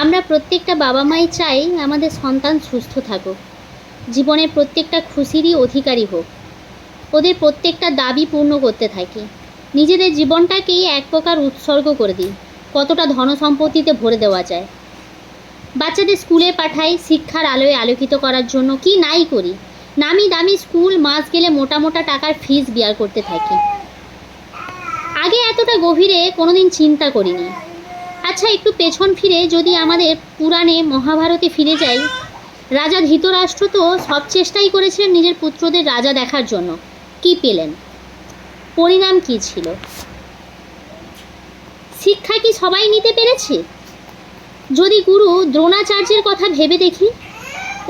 আমরা প্রত্যেকটা বাবা মাই চাই আমাদের সন্তান সুস্থ থাকুক। জীবনের প্রত্যেকটা খুশিরই অধিকারী হোক। ওদের প্রত্যেকটা দাবি পূর্ণ করতে থাকি। নিজেদের জীবনটাকেই এক প্রকার উৎসর্গ করে দিই। কতটা ধনসম্পত্তিতে ভরে দেওয়া যায়। বাচ্চাদের স্কুলে পাঠাই, শিক্ষার আলোয় আলোকিত করার জন্য কি নাই করি? নামি দামি স্কুল, মাস গেলে মোটা মোটা টাকার ফিস বিয়ার করতে থাকি। আগে এতটা গভীরে কোনোদিন চিন্তা করিনি। আচ্ছা একটু পেছন ফিরে যদি আমাদের পুরাণে মহাভারতে ফিরে যাই, রাজা ধৃতরাষ্ট্র তো সব চেষ্টাই করেছিলেন নিজের পুত্রদের রাজা দেখার জন্য। কি পেলেন? পরিণাম কি ছিল? শিক্ষা কি সবাই নিতে পেরেছে? যদি গুরু দ্রোণাচার্যের কথা ভেবে দেখি,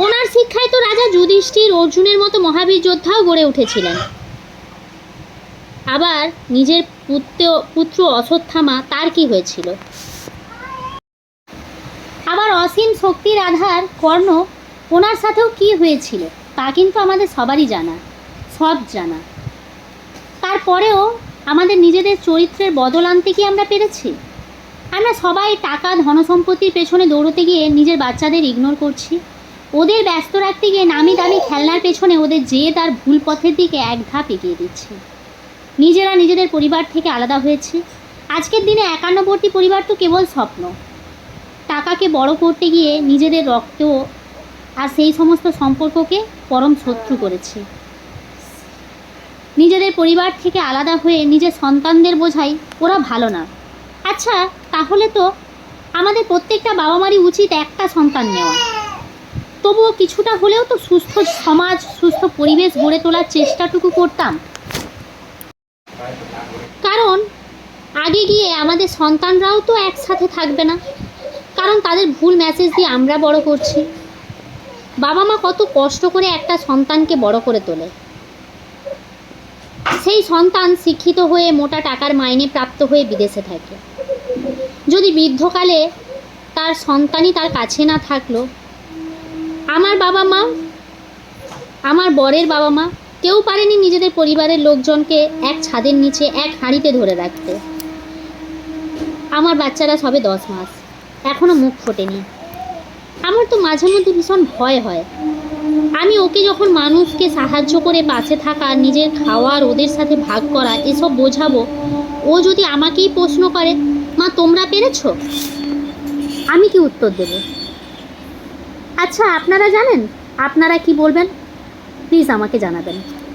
ওনার শিক্ষায় তো রাজা যুধিষ্ঠির অর্জুনের মতো মহাবীর যোদ্ধাও গড়ে উঠেছিলেন। আবার নিজের পুত্র পুত্র অশ্বত্থামা, তার কি হয়েছিল? অসীম শক্তির আধার কর্ণ ওনার সাথেও কি হয়েছিল, তা কিন্তু আমাদের সবারই জানা, সব জানা। তারপরেও আমাদের নিজেদের চরিত্রের বদল আনতে কি আমরা পেরেছি? আমরা সবাই টাকা, ধনসম্পত্তির পেছনে দৌড়তে গিয়ে নিজের বাচ্চাদের ইগনোর করছি। ওদের ব্যস্ত রাখতে গিয়ে নামি দামি খেলনার পেছনে ওদের যে তার ভুল পথের দিকে এক ধাপ এগিয়ে দিচ্ছে। নিজেরা নিজেদের পরিবার থেকে আলাদা হয়েছে। আজকের দিনে একান্নবর্তী পরিবার তো কেবল স্বপ্ন। টাকাকে বড় করতে গিয়ে নিজেদের রক্ত আর সেই সমস্ত সম্পর্ককে পরম শত্রু করেছে। নিজেদের পরিবার থেকে আলাদা হয়ে নিজের সন্তানদের বোঝাই ওরা ভালো না। আচ্ছা তাহলে তো আমাদের প্রত্যেকটা বাবা মারই উচিত একটা সন্তান নেওয়া। তবুও কিছুটা হলেও তো সুস্থ সমাজ, সুস্থ পরিবেশ গড়ে তোলার চেষ্টাটুকু করতাম। কারণ আগে গিয়ে আমাদের সন্তানরাও তো একসাথে থাকবে না। কারণ তাদের ভুল মেসেজ দিয়ে আমরা বড় করছি। বাবা মা কত কষ্ট করে একটা সন্তানকে বড় করে তোলে। সেই সন্তান শিক্ষিত হয়ে মোটা টাকার মাইনে প্রাপ্ত হয়ে বিদেশে থাকে। যদি বৃদ্ধকালে তার সন্তানই তার কাছে না থাকল, আমার বাবা মা, আমার বরের বাবা মা কেউ পারেনি নিজেদের পরিবারের লোকজনকে এক ছাদের নিচে এক হাঁড়িতে ধরে রাখতে। আমার বাচ্চারা সবে দশ মাস। এখনও মুখ ফোটেনি। আমার তো মাঝে মধ্যে ভীষণ ভয় হয়। আমি ওকে যখন মানুষকে সাহায্য করে পাশে থাকা, নিজের খাওয়ার ওদের সাথে ভাগ করা, এসব বোঝাবো, ও যদি আমাকেই প্রশ্ন করে, মা, তোমরা পেরেছ? আমি কি উত্তর দেব? আচ্ছা আপনারা জানেন? আপনারা কি বলবেন? প্লিজ আমাকে জানাবেন।